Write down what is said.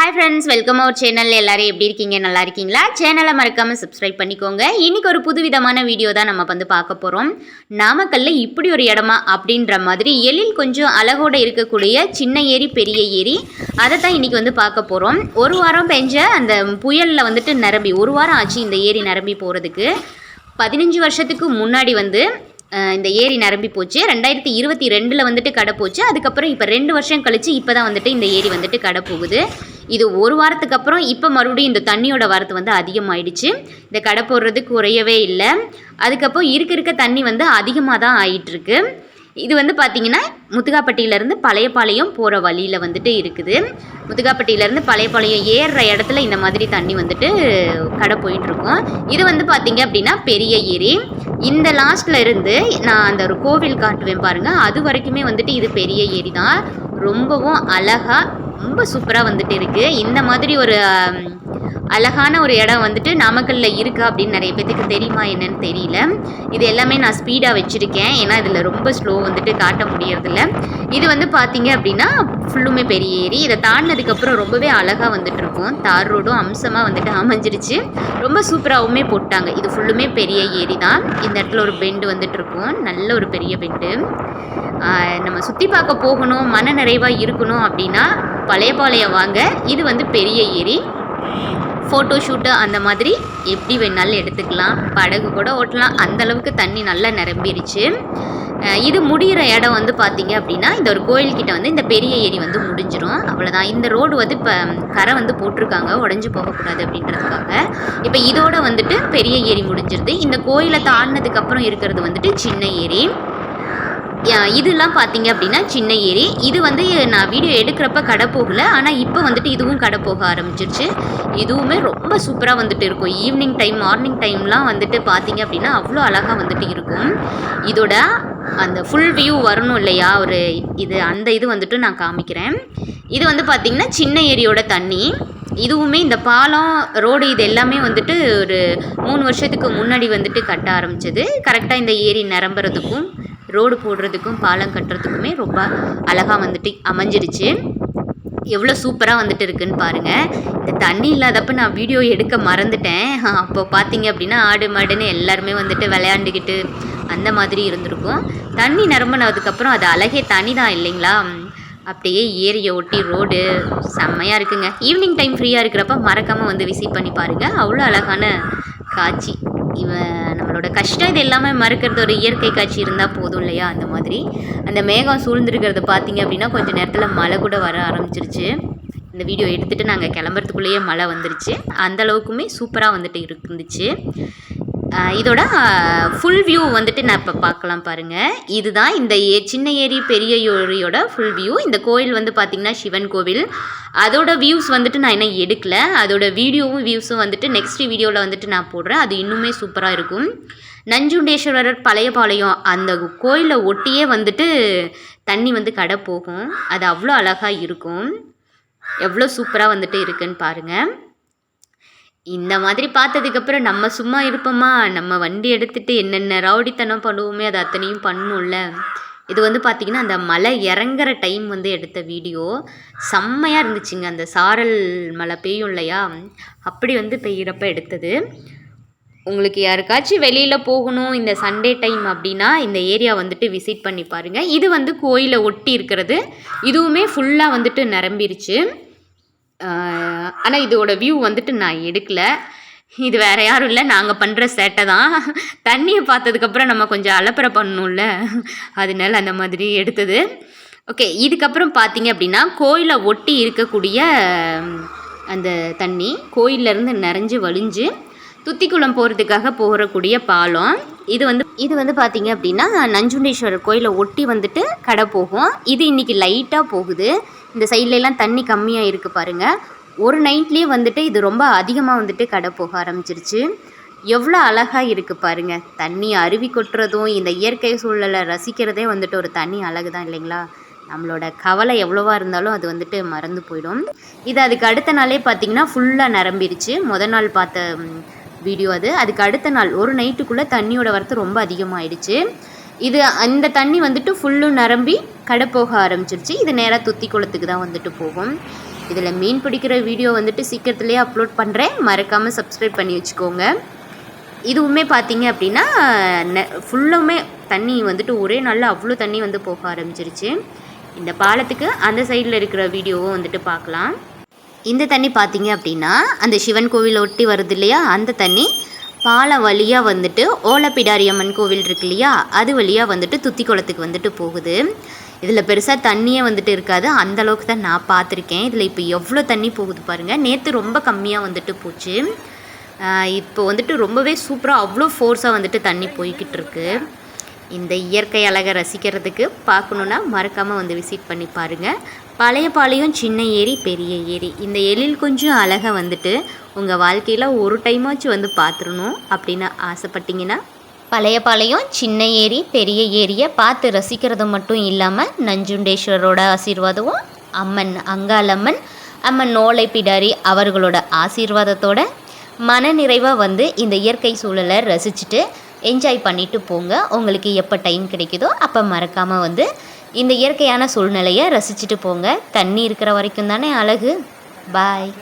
Hi friends welcome our channel எல்லாரும் எப்படி இருக்கீங்க? நல்லா இருக்கீங்களா? சேனலை மறக்காமல் சப்ஸ்கிரைப் பண்ணிக்கோங்க. இன்றைக்கி ஒரு புதுவிதமான வீடியோ தான் நம்ம வந்து பார்க்க போகிறோம் நாமக்கல்ல இப்படி ஒரு இடமா அப்படின்ற மாதிரி எழில் கொஞ்சம் அழகோட இருக்கக்கூடிய சின்ன ஏரி பெரிய ஏரி அதை தான் இன்னைக்கு வந்து பார்க்க போகிறோம் ஒரு வாரம் பெஞ்ச அந்த புயலில் வந்துட்டு நிரம்பி ஒரு வாரம் ஆச்சு இந்த ஏரி நிரம்பி போகிறதுக்கு பதினஞ்சு வருஷத்துக்கு முன்னாடி வந்து இந்த ஏரி நிரம்பி போச்சு. ரெண்டாயிரத்தி இருபத்தி ரெண்டில் வந்துட்டு கடை போச்சு. அதுக்கப்புறம் இப்போ ரெண்டு வருஷம் கழிச்சு இப்போ தான் வந்துட்டு இந்த ஏரி வந்துட்டு கடை போகுது. இது ஒரு வாரத்துக்கு அப்புறம் இப்போ மறுபடியும் இந்த தண்ணியோட வரத்து வந்து அதிகமாயிடுச்சு. இந்த கடை போடுறது குறையவே இல்லை. அதுக்கப்புறம் இருக்க இருக்க தண்ணி வந்து அதிகமாக தான் ஆயிட்டுருக்கு. இது வந்து பார்த்தீங்கன்னா முத்துகாப்பட்டியிலேருந்து பழையபாளையம் போகிற வழியில் வந்துட்டு இருக்குது. முத்துகாப்பட்டியிலேருந்து பழையபாளையம் ஏறுற இடத்துல இந்த மாதிரி தண்ணி வந்துட்டு கடை போயிட்டுருக்கும். இது வந்து பார்த்தீங்க அப்படின்னா பெரிய ஏரி. இந்த லாஸ்ட்ல இருந்து நான் அந்த ஒரு கோவில் காட்டுவேன் பாருங்கள் அது வரைக்குமே வந்துட்டு இது பெரிய ஏரி தான் ரொம்பவும் அழகாக ரொம்ப சூப்பராக வந்துட்டு இருக்கு. இந்த மாதிரி ஒரு அழகான ஒரு இடம் வந்துட்டு நாமக்கல்ல இருக்கா அப்படின்னு நிறைய பேத்துக்கு தெரியுமா என்னன்னு தெரியல. இது எல்லாமே நான் ஸ்பீடாக வச்சுருக்கேன். ஏன்னா இதில் ரொம்ப ஸ்லோ வந்துட்டு காட்ட முடியறதில்ல. இது வந்து பார்த்தீங்க அப்படின்னா ஃபுல்லுமே பெரிய ஏரி. இதை தாண்டினதுக்கப்புறம் ரொம்பவே அழகாக வந்துட்டு இருக்கும். தார் ரோடும் அம்சமாக வந்துட்டு அமைஞ்சிருச்சு. ரொம்ப சூப்பராகவுமே போட்டாங்க. இது ஃபுல்லுமே பெரிய ஏரி தான். இந்த இடத்துல ஒரு பெண்டு வந்துட்டு இருக்கும். நல்ல ஒரு பெரிய பெண்டு. நம்ம சுற்றி பார்க்க போகணும். மன நிறைவாக இருக்கணும் அப்படின்னா பழையபாளையம் வாங்க. இது வந்து பெரிய ஏரி. ஃபோட்டோ ஷூட்டு அந்த மாதிரி எப்படி வேணாலும் எடுத்துக்கலாம். படகு கூட ஓட்டலாம். அந்தளவுக்கு தண்ணி நல்லா நிரம்பிருச்சு. இது முடிகிற இடம் வந்து பார்த்தீங்க அப்படின்னா இந்த ஒரு கோயில்கிட்ட வந்து இந்த பெரிய ஏரி வந்து முடிஞ்சிடும் அவ்வளோதான் இந்த ரோடு வந்து இப்போ கரை வந்து போட்டிருக்காங்க. உடஞ்சி போகக்கூடாது அப்படின்றதுக்காக. இப்போ இதோட வந்துட்டு பெரிய ஏரி முடிஞ்சிருது. இந்த கோயிலை தாண்டினதுக்கப்புறம் இருக்கிறது வந்துட்டு சின்ன ஏரி. இதெல்லாம் பார்த்தீங்க அப்படின்னா சின்ன ஏரி. இது வந்து நான் வீடியோ எடுக்கிறப்ப கடை போகல. ஆனால் இப்போ வந்துட்டு இதுவும் கடை போக ஆரம்பிச்சிருச்சு. இதுவுமே ரொம்ப சூப்பராக வந்துட்டு இருக்கும். ஈவினிங் டைம் மார்னிங் டைம்லாம் வந்துட்டு பார்த்தீங்க அப்படின்னா அவ்வளோ அழகாக வந்துட்டு இருக்கும். இதோட அந்த ஃபுல் வியூ வரணும் இல்லையா? ஒரு இது அந்த இது வந்துட்டு நான் காமிக்கிறேன். இது வந்து பார்த்திங்கன்னா சின்ன ஏரியோட தண்ணி. இதுவுமே இந்த பாலம் ரோடு இது எல்லாமே வந்துட்டு ஒரு மூணு வருஷத்துக்கு முன்னாடி வந்துட்டு கட்ட ஆரம்பிச்சது. கரெக்டாக இந்த ஏரி நிரம்புறதுக்கும் ரோடு போடுறதுக்கும் பாலம் கட்டுறதுக்குமே ரொம்ப அழகாக வந்துட்டு அமைஞ்சிருச்சு. எவ்வளோ சூப்பராக வந்துட்டு இருக்குன்னு பாருங்கள் இந்த தண்ணி இல்லாதப்ப நான் வீடியோ எடுக்க மறந்துட்டேன். அப்போ பார்த்தீங்க அப்படின்னா ஆடு மாடுன்னு எல்லாருமே வந்துட்டு விளையாண்டுக்கிட்டு அந்த மாதிரி இருந்திருக்கும். தண்ணி நிரம்பினதுக்கப்புறம் அது அழகே தனி தான் இல்லைங்களா? அப்படியே ஏரியை ஒட்டி ரோடு செம்மையாக இருக்குங்க. ஈவினிங் டைம் ஃப்ரீயாக இருக்கிறப்ப மறக்காமல் வந்து விசிட் பண்ணி பாருங்கள் அவ்வளோ அழகான காட்சி. இவன் நம்மளோட கஷ்டம் இது எல்லாமே மறுக்கிறது ஒரு இயற்கை காட்சி இருந்தால் போதும் இல்லையா? அந்த மாதிரி. அந்த மேகம் சூழ்ந்திருக்கிறத பார்த்தீங்க அப்படின்னா கொஞ்சம் நேரத்தில் மழை கூட வர ஆரம்பிச்சிருச்சு. இந்த வீடியோ எடுத்துகிட்டு நாங்கள் கிளம்புறதுக்குள்ளேயே மழை வந்துருச்சு. அந்த அளவுக்குமே சூப்பராக வந்துட்டு இருந்துச்சு. இதோட ஃபுல் வியூ வந்துட்டு நான் இப்போ பார்க்கலாம் பாருங்கள் இதுதான் இந்த ஏ சின்ன ஏரி பெரிய ஏரியோட ஃபுல் வியூ இந்த கோயில் வந்து பார்த்திங்கன்னா சிவன் கோவில். அதோட வியூஸ் வந்துட்டு நான் இன்னும் எடுக்கல. அதோட வீடியோவும் வியூஸும் வந்துட்டு நெக்ஸ்ட் வீடியோவில் வந்துட்டு நான் போடுறேன். அது இன்னுமே சூப்பராக இருக்கும். நஞ்சுண்டேஸ்வரர் பழையபாளையம் அந்த கோயிலில் ஒட்டியே வந்துட்டு தண்ணி வந்து கடை போகும். அது அவ்வளோ அழகாக இருக்கும். எவ்வளோ சூப்பராக வந்துட்டு இருக்குன்னு பாருங்கள் இந்த மாதிரி பார்த்ததுக்கப்புறம் நம்ம சும்மா இருப்போமா? நம்ம வண்டி எடுத்துட்டு என்னென்ன ரவுடித்தனம் பண்ணுவோமே அது அத்தனையும் பண்ணும்ல. இது வந்து பார்த்திங்கன்னா அந்த மலை இறங்குற டைம் வந்து எடுத்த வீடியோ செம்மையாக இருந்துச்சுங்க. அந்த சாரல் மழை பெய்யும் இல்லையா? அப்படி வந்து பெய்கிறப்ப எடுத்தது. உங்களுக்கு யாருக்காச்சும் வெளியில் போகணும் இந்த சண்டே டைம் அப்படின்னா இந்த ஏரியா வந்துட்டு விசிட் பண்ணி பாருங்கள் இது வந்து கோயிலை ஒட்டி இருக்கிறது. இதுவுமே ஃபுல்லாக வந்துட்டு நிரம்பிருச்சு. ஆனால் இதோட வியூ வந்துட்டு நான் எடுக்கல. இது வேற யாரும் இல்லை நாங்கள் பண்ணுற சேட்டை தான். தண்ணியை பார்த்ததுக்கப்புறம் நம்ம கொஞ்சம் அலப்பறை பண்ணணும்ல. அதனால அந்த மாதிரி எடுத்தது. ஓகே இதுக்கப்புறம் பார்த்தீங்க அப்படின்னா கோயிலை ஒட்டி இருக்கக்கூடிய அந்த தண்ணி கோயிலேருந்து நிறைஞ்சு வழிஞ்சு துத்திக்குளம் போகிறதுக்காக போகக்கூடிய பாலம். இது வந்து இது வந்து பார்த்தீங்க அப்படின்னா நஞ்சுண்டீஸ்வரர் கோயிலை ஒட்டி வந்துட்டு கடை போகும். இது இன்னைக்கு லைட்டாக போகுது. இந்த சைட்லலாம் தண்ணி கம்மியாக இருக்குது பாருங்க. ஒரு நைட்லேயே வந்துட்டு இது ரொம்ப அதிகமாக வந்துட்டு கடை போக ஆரம்பிச்சிருச்சு. எவ்வளோ அழகாக இருக்குது பாருங்கள் தண்ணி அருவி கொட்டுறதும் இந்த இயற்கை சூழலை ரசிக்கிறதே வந்துட்டு ஒரு தனி அழகு தான் இல்லைங்களா? நம்மளோட கவலை எவ்வளோவா இருந்தாலும் அது வந்துட்டு மறந்து போயிடும். இது அதுக்கு அடுத்த நாளே பார்த்தீங்கன்னா ஃபுல்லாக நிரம்பிடுச்சு முத நாள் பார்த்த வீடியோ அது. அதுக்கு அடுத்த நாள் ஒரு நைட்டுக்குள்ளே தண்ணியோட வரத்து ரொம்ப அதிகமாகிடுச்சு இது அந்த தண்ணி வந்துட்டு ஃபுல்லும் நிரம்பி கடை போக ஆரம்பிச்சிருச்சு. இது நேராக துத்தி குளத்துக்கு தான் வந்துட்டு போகும். இதில் மீன் பிடிக்கிற வீடியோ வந்துட்டு சீக்கிரத்துலேயே அப்லோட் பண்ணுறேன் மறக்காமல் சப்ஸ்கிரைப் பண்ணி வச்சுக்கோங்க. இதுவுமே பார்த்தீங்க அப்படின்னா ஃபுல்லுமே தண்ணி வந்துட்டு ஒரே நாளில் அவ்வளோ தண்ணி வந்து போக ஆரம்பிச்சிருச்சு. இந்த பாலத்துக்கு அந்த சைடில் இருக்கிற வீடியோவும் வந்துட்டு பார்க்கலாம் இந்த தண்ணி பார்த்தீங்க அப்படின்னா அந்த சிவன் கோவில் ஒட்டி வருது இல்லையா? அந்த தண்ணி பாலம் வழியாக வந்துட்டு ஓலப்பிடாரி அம்மன் கோவில் இருக்கு இல்லையா? அது வழியாக வந்துட்டு துத்தி குளத்துக்கு வந்துட்டு போகுது. இதில் பெருசாக தண்ணியே வந்துட்டு இருக்காது. அந்தளவுக்கு தான் நான் பார்த்துருக்கேன். இதில் இப்போ எவ்வளோ தண்ணி போகுது பாருங்கள் நேற்று ரொம்ப கம்மியாக வந்துட்டு போச்சு. இப்போ வந்துட்டு ரொம்பவே சூப்பராக அவ்வளோ ஃபோர்ஸாக வந்துட்டு தண்ணி போய்கிட்டு இருக்கு. இந்த இயற்கை அழகை ரசிக்கிறதுக்கு பார்க்கணுன்னா மறக்காமல் வந்து விசிட் பண்ணி பாருங்கள் பழைய பாளையம் சின்ன ஏரி பெரிய ஏரி. இந்த எழில் கொஞ்சம் அழகாக வந்துட்டு உங்கள் வாழ்க்கையில் ஒரு டைமாச்சும் வந்து பார்த்துடணும் அப்படின்னு ஆசைப்பட்டீங்கன்னா பழைய பாளையம் சின்ன ஏரி பெரிய ஏரியை பார்த்து ரசிக்கிறது மட்டும் இல்லாமல் நஞ்சுண்டேஸ்வரோட ஆசீர்வாதமும் அம்மன் அங்காளம்மன் அம்மன் நோலை பிடாரி அவர்களோட ஆசீர்வாதத்தோட மனநிறைவாக வந்து இந்த இயற்கை சூழலை ரசிச்சுட்டு என்ஜாய் பண்ணிட்டு போங்க. உங்களுக்கு எப்போ டைம் கிடைக்குதோ அப்போ மறக்காமல் வந்து இந்த இயற்கையான சூழ்நிலையை ரசிச்சுட்டு போங்க. தண்ணி இருக்கிற வரைக்கும் தானே அழகு. பாய்